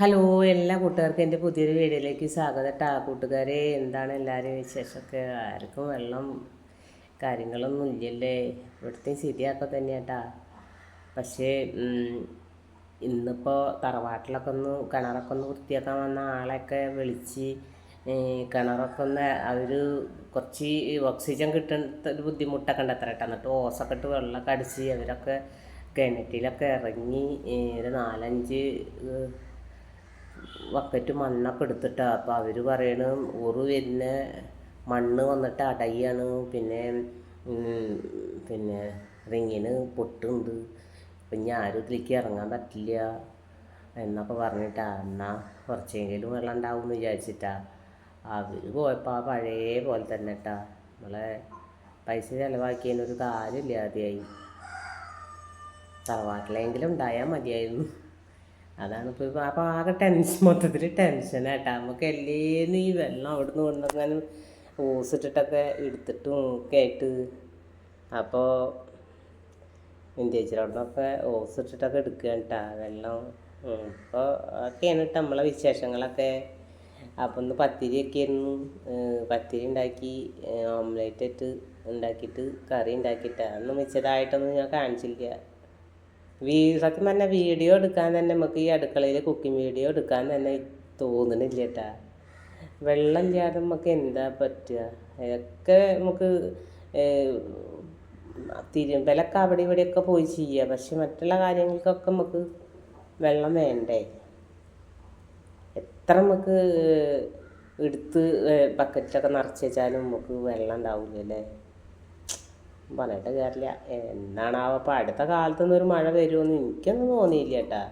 Hello എല്ലാ കൂട്ടുകാർക്കും എന്റെ പുതിയൊരു വീഡിയോയിലേക്ക് സ്വാഗതം ട്ടാ. കൂട്ടുകാരെ എന്താണ് എല്ലാവരും വിശേഷമൊക്കെ? ആർക്കും വെള്ളം കാര്യങ്ങളൊന്നും ഇല്ലല്ലേ? ഇവിടുത്തെ ശരിയാക്കുക തന്നെയാട്ടാ പക്ഷേ ഇന്നിപ്പോൾ തറവാട്ടിലൊക്കെ ഒന്ന് കിണറൊക്കെ ഒന്ന് വൃത്തിയാക്കാൻ വന്ന ആളെയൊക്കെ വിളിച്ച് കിണറൊക്കെ ഒന്ന് അവർ കുറച്ച് ഓക്സിജൻ കിട്ടുന്ന ഒരു ബുദ്ധിമുട്ടൊക്കെ ഉണ്ട് അത്ര കേട്ടോ എന്നിട്ട് ഓസൊക്കെ ഇട്ട് വെള്ളമൊക്കെ അടിച്ച് അവരൊക്കെ കിണറ്റിലൊക്കെ ഇറങ്ങി ഒരു നാലഞ്ച് ബക്കറ്റ് മണ്ണൊക്കെ എടുത്തിട്ടാണ് അപ്പോൾ അവർ പറയണ ഉറു വരുന്ന മണ്ണ് വന്നിട്ട് അടയാണ്. പിന്നെ പിന്നെ റിങ്ങിന് പൊട്ടുണ്ട്. അപ്പം ഞാൻ ആരും ഇതിലേക്ക് ഇറങ്ങാൻ പറ്റില്ല. എന്നൊക്കെ പറഞ്ഞിട്ടാ. എന്നാൽ കുറച്ചെങ്കിലും വെള്ളം ഉണ്ടാവും എന്ന് വിചാരിച്ചിട്ടാ. അവർ പോയപ്പോൾ ആ പഴയ പോലെ തന്നെ കേട്ടാ നമ്മളെ പൈസ ചിലവാക്കിയതിനൊരു കാര്യമില്ലാതെയായി തറവാട്ടിലെങ്കിലും ഉണ്ടായാൽ മതിയായിരുന്നു. അതാണ് ഇപ്പോൾ അപ്പോൾ ആകെ ടെൻഷൻ മൊത്തത്തിൽ ടെൻഷനായിട്ടാ നമുക്ക് എല്ലേന്ന് ഈ വെള്ളം അവിടെ നിന്ന് കൊണ്ടുവന്നാലും ഓസിട്ടിട്ടൊക്കെ എടുത്തിട്ടും ഒക്കെ ആയിട്ട്. അപ്പോൾ എന്റെ നിന്നൊക്കെ ഓസിട്ടിട്ടൊക്കെ എടുക്കുകയാണ് കേട്ടാ വെള്ളം. അപ്പോൾ ഒക്കെയാണ് കേട്ടോ നമ്മളെ വിശേഷങ്ങളൊക്കെ. അപ്പം ഒന്ന് പത്തിരിയൊക്കെ ആയിരുന്നു പത്തിരി ഉണ്ടാക്കി ഓംലേറ്റ് ഇട്ട് ഉണ്ടാക്കിയിട്ട് കറി ഉണ്ടാക്കിയിട്ട്. അതൊന്നും മിച്ചതായിട്ടൊന്നും ഞാൻ കാണിച്ചില്ല. വീ സത്യം പറഞ്ഞാൽ വീഡിയോ എടുക്കാൻ തന്നെ നമുക്ക് ഈ അടുക്കളയിൽ കുക്കിംഗ് വീഡിയോ എടുക്കാൻ തന്നെ തോന്നണില്ല കേട്ടാ വെള്ളം ഇല്ലാതെ നമുക്ക് എന്താ പറ്റുക? ഒക്കെ നമുക്ക് തിരുമ്പലൊക്കെ അവിടെ ഇവിടെയൊക്കെ പോയി ചെയ്യുക പക്ഷെ മറ്റുള്ള കാര്യങ്ങൾക്കൊക്കെ നമുക്ക് വെള്ളം വേണ്ടേ? എത്ര നമുക്ക് എടുത്ത് ബക്കറ്റിലൊക്കെ നിറച്ച് വെച്ചാലും നമുക്ക് വെള്ളം ഉണ്ടാവില്ലല്ലേ? പറഞ്ഞിട്ട് കാര്യമില്ല. എന്നാണാവോ അപ്പോൾ അടുത്ത കാലത്തൊന്നും ഒരു മഴ വരുമെന്ന് എനിക്കൊന്നും തോന്നിയില്ല കേട്ടാ.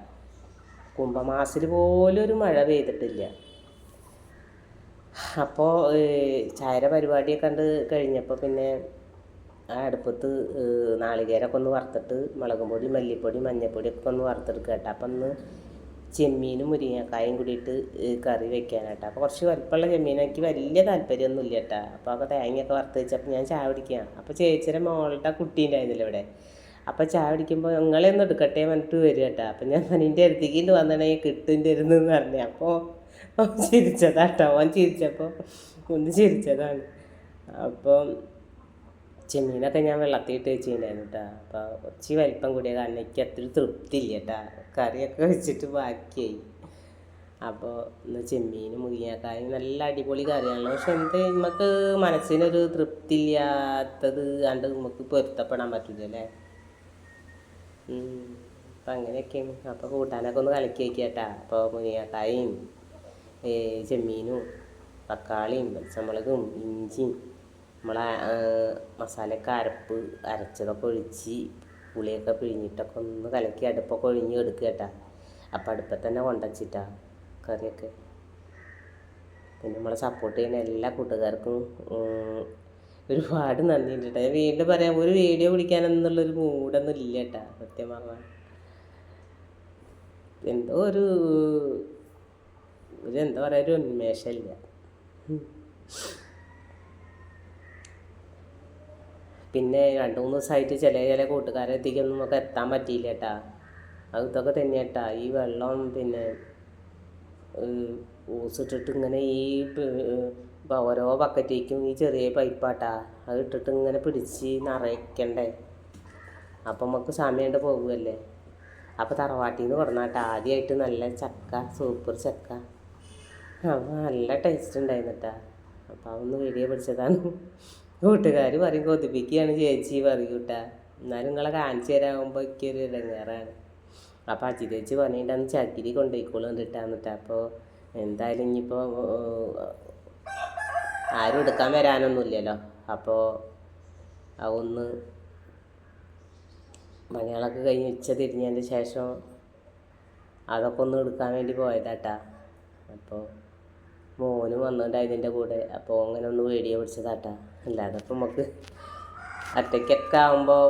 കുംഭമാസത്തിൽ പോലും ഒരു മഴ പെയ്തിട്ടില്ല. അപ്പോൾ ചായര പരിപാടിയൊക്കെ കണ്ട് കഴിഞ്ഞപ്പോൾ പിന്നെ ആ അടുപ്പത്ത് നാളികേരമൊക്കെ ഒന്ന് വറുത്തിട്ട് മുളകും പൊടി മല്ലിപ്പൊടി മഞ്ഞൾപ്പൊടിയൊക്കെ ഒന്ന് വറുത്തെടുക്കുക കേട്ടോ. അപ്പം ഒന്ന് ചെമ്മീനും മുരിങ്ങക്കായും കൂടിയിട്ട് കറി വെക്കാനായിട്ട് അപ്പോൾ കുറച്ച് വലിപ്പമുള്ള ചെമ്മീനാക്കി വലിയ താല്പര്യമൊന്നും ഇല്ല കേട്ടോ അപ്പോൾ ഒക്കെ തേങ്ങയൊക്കെ വറുത്ത് വെച്ചപ്പോൾ ഞാൻ ചായ കുടിക്കുക അപ്പോൾ ചേച്ചിയുടെ മോളുടെ കുട്ടീന്റെ ഉണ്ടായിരുന്നില്ല ഇവിടെ. അപ്പോൾ ചായ കുടിക്കുമ്പോൾ നിങ്ങളെ ഒന്ന് എടുക്കട്ടെ പറഞ്ഞിട്ട് വരും കേട്ടോ അപ്പം ഞാൻ നിന്റെ അടുത്തേക്കിട്ട് വന്നിട്ടുണ്ടെങ്കിൽ കിട്ടിന്റെ ഇരുന്ന് പറഞ്ഞു. അപ്പോൾ ചിരിച്ചതാട്ടോ. ഓൻ ചിരിച്ചപ്പോൾ ഒന്ന് ചിരിച്ചതാണ്. അപ്പം ചെമ്മീനൊക്കെ ഞാൻ വെള്ളത്തിയിട്ട് വെച്ചിട്ടുണ്ടായിരുന്നു കേട്ടോ അപ്പോൾ കുറച്ച് വലിപ്പം കൂടിയ കാരണം എനിക്ക് അത്ര തൃപ്തിയില്ല കേട്ടോ കറിയൊക്കെ വെച്ചിട്ട് ബാക്കിയായി. അപ്പോൾ ഇന്ന് ചെമ്മീനും മുരിങ്ങക്കായും നല്ല അടിപൊളി കറിയാണല്ലോ. പക്ഷെ എന്ത് നമുക്ക് മനസ്സിനൊരു തൃപ്തി ഇല്ലാത്തത് കണ്ട് നമുക്ക് പൊരുത്തപ്പെടാൻ പറ്റില്ല അല്ലേ അപ്പം അങ്ങനെയൊക്കെയാണ്. അപ്പോൾ കൂട്ടാനൊക്കെ ഒന്ന് കലക്കി വയ്ക്കാട്ടാ അപ്പോൾ മുരിങ്ങക്കായും ചെമ്മീനും തക്കാളിയും പച്ചമുളകും ഇഞ്ചിയും നമ്മളെ മസാലയൊക്കെ അരപ്പ് അരച്ചതൊക്കെ ഒഴിച്ച് പുളിയൊക്കെ പിഴിഞ്ഞിട്ടൊക്കെ ഒന്ന് കലക്കി അടുപ്പൊക്കെ ഒഴിഞ്ഞ് എടുക്കുക കേട്ടാ അപ്പം അടുപ്പത്ത് തന്നെ കൊണ്ടുവച്ചിട്ടാ കറിയൊക്കെ. പിന്നെ നമ്മളെ സപ്പോർട്ട് ചെയ്യുന്ന എല്ലാ കൂട്ടുകാർക്കും ഒരുപാട് നന്ദിയുണ്ട് കേട്ടോ ഞാൻ വീണ്ടും പറയാം ഒരു വീഡിയോ പിടിക്കാനെന്നുള്ളൊരു മൂടൊന്നും ഇല്ല കേട്ടാ സത്യം പറഞ്ഞാൽ എന്തോ ഒരു ഒരു എന്താ പറയുക ഒരു ഉന്മേഷമില്ല പിന്നെ രണ്ട് മൂന്ന് ദിവസമായിട്ട് ചില ചില കൂട്ടുകാരെ എത്തിക്കൊന്നും നമുക്ക് എത്താൻ പറ്റിയില്ല കേട്ടാ അത് ഇതൊക്കെ തന്നെ കേട്ടാ ഈ വെള്ളം പിന്നെ ഊസിട്ടിട്ട് ഇങ്ങനെ ഈ ഓരോ ബക്കറ്റേക്കും ഈ ചെറിയ പൈപ്പാട്ടാ അത് ഇട്ടിട്ട് ഇങ്ങനെ പിടിച്ച് നിറയ്ക്കണ്ടേ. അപ്പം നമുക്ക് സമയമുണ്ട് പോകുമല്ലേ അപ്പോൾ തറവാട്ടിൽ നിന്ന് കൊടുന്നാട്ടെ ആദ്യമായിട്ട് നല്ല ചക്ക സൂപ്പർ ചക്ക. അപ്പോൾ നല്ല ടേസ്റ്റ് ഉണ്ടായിരുന്നു കേട്ടാ അപ്പോൾ അതൊന്ന് വീഡിയോ പിടിച്ചതാണ്. കൂട്ടുകാർ പറയും കൊതിപ്പിക്കുകയാണ് ചേച്ചി പറയും കേട്ടാ. എന്നാലും നിങ്ങളെ കാണിച്ചു തരാകുമ്പോൾ എനിക്കൊരു ഇടങ്ങേറാണ്. അപ്പോൾ അച്ചി ചേച്ചി പറഞ്ഞിട്ടാന്ന് ചകിരി കൊണ്ടുപോയിക്കോളും കണ്ടിട്ടാന്നിട്ട് അപ്പോൾ എന്തായാലും ഇനിയിപ്പോൾ ആരും എടുക്കാൻ വരാനൊന്നുമില്ലല്ലോ. അപ്പോൾ അതൊന്ന് മലയാളമൊക്കെ കഴിഞ്ഞ് ഉച്ച തിരിഞ്ഞതിന്റെ ശേഷം അതൊക്കെ ഒന്ന് എടുക്കാൻ വേണ്ടി പോയതാട്ടാ. അപ്പോൾ മോനും വന്നോണ്ട് ഇതിന്റെ കൂടെ. അപ്പോൾ അങ്ങനെ ഒന്ന് വീഡിയോ പിടിച്ചതാട്ടാ. അല്ലാതെ ഇപ്പം നമുക്ക് ഒറ്റയ്ക്കൊക്കെ ആകുമ്പോൾ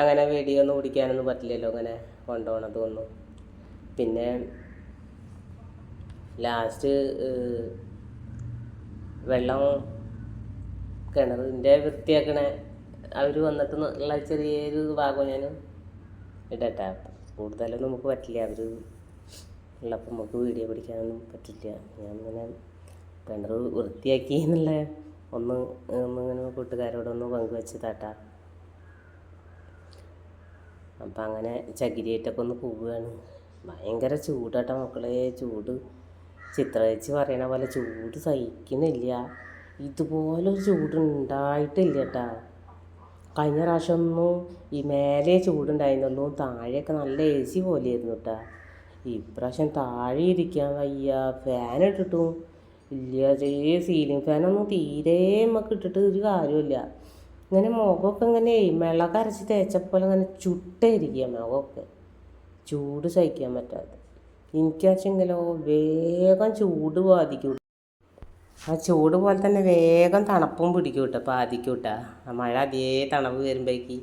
അങ്ങനെ വീഡിയോ ഒന്നും പിടിക്കാനൊന്നും പറ്റില്ലല്ലോ അങ്ങനെ കൊണ്ടുപോകണതൊന്നും പിന്നെ ലാസ്റ്റ് വെള്ളം കിണറിന്റെ വൃത്തിയാക്കണ അവർ വന്നിട്ട് ഉള്ള ചെറിയൊരു ഭാഗം ഞാൻ ഇടട്ടെ. കൂടുതലൊന്നും നമുക്ക് പറ്റില്ല. അവർ ഉള്ളപ്പോൾ നമുക്ക് വീഡിയോ പിടിക്കാനൊന്നും പറ്റില്ല. ഞാൻ ഇങ്ങനെ കിണർ വൃത്തിയാക്കി എന്നുള്ള ഒന്ന് ഒന്നിങ്ങനെ കൂട്ടുകാരോടൊന്ന് പങ്കുവെച്ച് പങ്കുവെച്ചതാട്ടാ അപ്പം അങ്ങനെ ചകിരിയായിട്ടൊക്കെ ഒന്ന് പോവുകയാണ്. ഭയങ്കര ചൂടാട്ടോ മക്കളെ ചൂട്. ചിത്ര വെച്ച് പറയണ പോലെ ചൂട് സഹിക്കുന്നില്ല. ഇതുപോലൊരു ചൂട് ഉണ്ടായിട്ടില്ല കേട്ടാ കഴിഞ്ഞ പ്രാവശ്യമൊന്നും ഈ മേലെ ചൂടുണ്ടായിരുന്നുള്ളൂ താഴെയൊക്കെ നല്ല എ സി പോലെയായിരുന്നു കേട്ടാ ഇപ്രാവശ്യം താഴെ ഇരിക്കാൻ വയ്യ ഫാൻ ഇട്ടിട്ടും ഇല്ല ചെറിയ സീലിംഗ് ഫാനൊന്നും തീരെ നമുക്ക് ഇട്ടിട്ട് ഒരു കാര്യമില്ല ഇങ്ങനെ മുഖമൊക്കെ ഇങ്ങനെ വെള്ളമൊക്കെ അരച്ച് തേച്ചപ്പോൾ ഇങ്ങനെ ചുട്ടേരിക്കുക മുഖമൊക്കെ. ചൂട് സഹിക്കാൻ പറ്റാതെ എനിക്കാച്ചെങ്കിലോ വേഗം ചൂട് ബാധിക്കും. ആ ചൂട് പോലെ തന്നെ വേഗം തണുപ്പും പിടിക്കും കേട്ടോ ബാധിക്കും ആ മഴ അതേ തണുപ്പ് വരുമ്പോഴേക്ക്.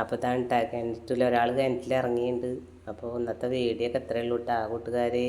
അപ്പോൾ തണുട്ടാ കിണറ്റിൽ ഒരാൾ കിണറ്റിൽ ഇറങ്ങിയിട്ടുണ്ട് അപ്പോൾ ഇന്നത്തെ വേടിയൊക്കെ എത്രയുള്ളൂ കേട്ടോ കൂട്ടുകാരെ.